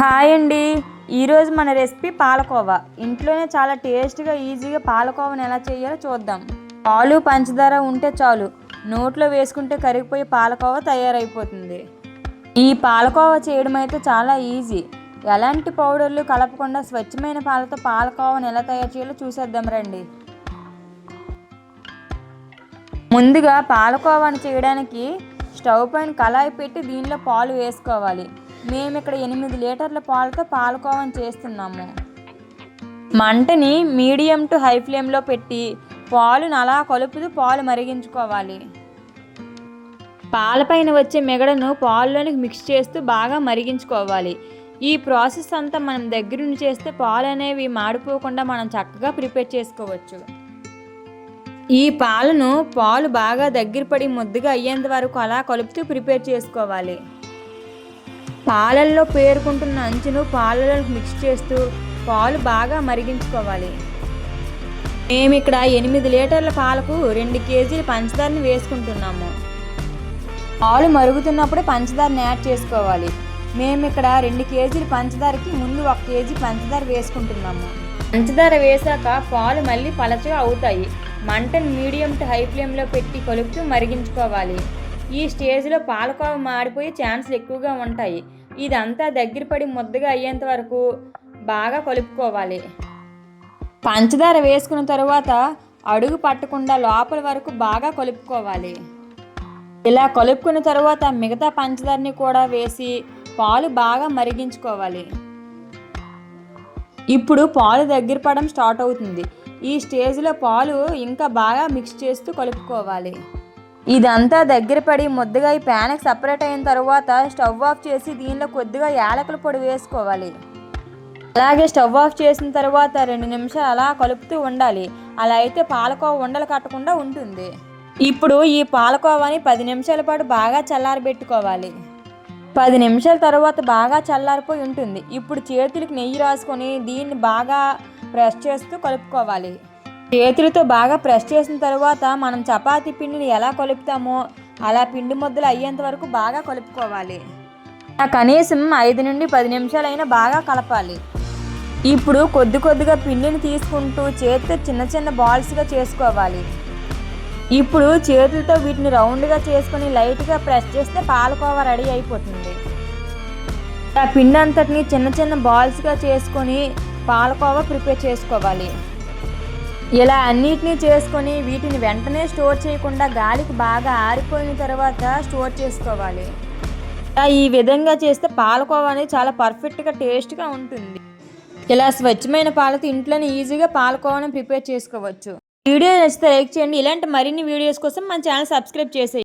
Hi అండి. ఈరోజు మన రెసిపీ పాలకోవా. ఇంట్లోనే చాలా టేస్ట్గా ఈజీగా పాలకోవాని ఎలా చేయాలో చూద్దాం. పాలు పంచదార ఉంటే చాలు. నోట్లో వేసుకుంటే కరిగిపోయే పాలకోవా తయారైపోతుంది. ఈ పాలకోవా చేయడం అయితే చాలా ఈజీ. ఎలాంటి పౌడర్లు కలపకుండా స్వచ్ఛమైన పాలతో పాలకోవాని ఎలా తయారు చేయాలో చూసేద్దాం రండి. ముందుగా పాలకోవాని చేయడానికి స్టవ్ పైన కళాయి పెట్టి దీనిలో పాలు వేసుకోవాలి. మేము ఇక్కడ ఎనిమిది లీటర్ల పాలతో పాలకోవాని చేస్తున్నాము. మంటని మీడియం టు హై ఫ్లేమ్లో పెట్టి పాలును అలా కలుపుతూ పాలు మరిగించుకోవాలి. పాలపైన వచ్చే మిగడను పాలులోనికి మిక్స్ చేస్తూ బాగా మరిగించుకోవాలి. ఈ ప్రాసెస్ అంతా మనం దగ్గరుండి చేస్తే పాలు అనేవి మాడిపోకుండా మనం చక్కగా ప్రిపేర్ చేసుకోవచ్చు. ఈ పాలను పాలు బాగా దగ్గర పడి ముద్దగా అయ్యేంత వరకు అలా కలుపుతూ ప్రిపేర్ చేసుకోవాలి. పాలల్లో పేరుకుంటున్న అంచును పాలలో మిక్స్ చేస్తూ పాలు బాగా మరిగించుకోవాలి. మేము ఇక్కడ ఎనిమిది లీటర్ల పాలకు రెండు కేజీల పంచదారని వేసుకుంటున్నాము. పాలు మరుగుతున్నప్పుడే పంచదారని యాడ్ చేసుకోవాలి. మేము ఇక్కడ రెండు కేజీల పంచదారకి ముందు ఒక కేజీ పంచదార వేసుకుంటున్నాము. పంచదార వేసాక పాలు మళ్ళీ పలచగా అవుతాయి. మంటను మీడియం టు హై ఫ్లేమ్లో పెట్టి కలుపుతూ మరిగించుకోవాలి. ఈ స్టేజ్లో పాలకోవ మాడిపోయే ఛాన్సులు ఎక్కువగా ఉంటాయి. ఇదంతా దగ్గర పడి ముద్దగా అయ్యేంత వరకు బాగా కలుపుకోవాలి. పంచదార వేసుకున్న తర్వాత అడుగు పట్టకుండా లోపల వరకు బాగా కలుపుకోవాలి. ఇలా కలుపుకున్న తర్వాత మిగతా పంచదారని కూడా వేసి పాలు బాగా మరిగించుకోవాలి. ఇప్పుడు పాలు దగ్గర పడడం స్టార్ట్ అవుతుంది. ఈ స్టేజ్లో పాలు ఇంకా బాగా మిక్స్ చేస్తూ కలుపుకోవాలి. ఇదంతా దగ్గర పడి ముద్దగా ఈ ప్యాన్కి సపరేట్ అయిన తర్వాత స్టవ్ ఆఫ్ చేసి దీనిలో కొద్దిగా యాలకుల పొడి వేసుకోవాలి. అలాగే స్టవ్ ఆఫ్ చేసిన తర్వాత రెండు నిమిషాలు అలా కలుపుతూ ఉండాలి. అలా అయితే పాలకోవ ఉండలు కట్టకుండా ఉంటుంది. ఇప్పుడు ఈ పాలకోవాని పది నిమిషాల పాటు బాగా చల్లారబెట్టుకోవాలి. పది నిమిషాల తర్వాత బాగా చల్లారిపోయి ఉంటుంది. ఇప్పుడు చేతులకి నెయ్యి రాసుకొని దీన్ని బాగా ప్రెస్ చేస్తూ కలుపుకోవాలి. చేతులతో బాగా ప్రెస్ చేసిన తర్వాత మనం చపాతీ పిండిని ఎలా కలుపుతామో అలా పిండి ముద్దలు అయ్యేంత వరకు బాగా కలుపుకోవాలి. ఆ కనీసం ఐదు నుండి పది నిమిషాలైనా బాగా కలపాలి. ఇప్పుడు కొద్ది కొద్దిగా పిండిని తీసుకుంటూ చేతితో చిన్న చిన్న బాల్స్గా చేసుకోవాలి. ఇప్పుడు చేతులతో వీటిని రౌండ్గా చేసుకొని లైట్గా ప్రెస్ చేస్తే పాలకోవా రెడీ అయిపోతుంది. ఆ పిండి అంతటిని చిన్న చిన్న బాల్స్గా చేసుకొని పాలకోవా ప్రిపేర్ చేసుకోవాలి. ఇలా అన్నిటినీ చేసుకొని వీటిని వెంటనే స్టోర్ చేయకుండా గాలికి బాగా ఆరిపోయిన తర్వాత స్టోర్ చేసుకోవాలి. ఈ విధంగా చేస్తే పాలకోవా అనేది చాలా పర్ఫెక్ట్గా టేస్ట్గా ఉంటుంది. ఇలా స్వచ్ఛమైన పాలతో ఇంట్లోనే ఈజీగా పాలకోవాని ప్రిపేర్ చేసుకోవచ్చు. వీడియో నచ్చితే లైక్ చేయండి. ఇలాంటి మరిన్ని వీడియోస్ కోసం మన ఛానల్ సబ్స్క్రైబ్ చేసేయండి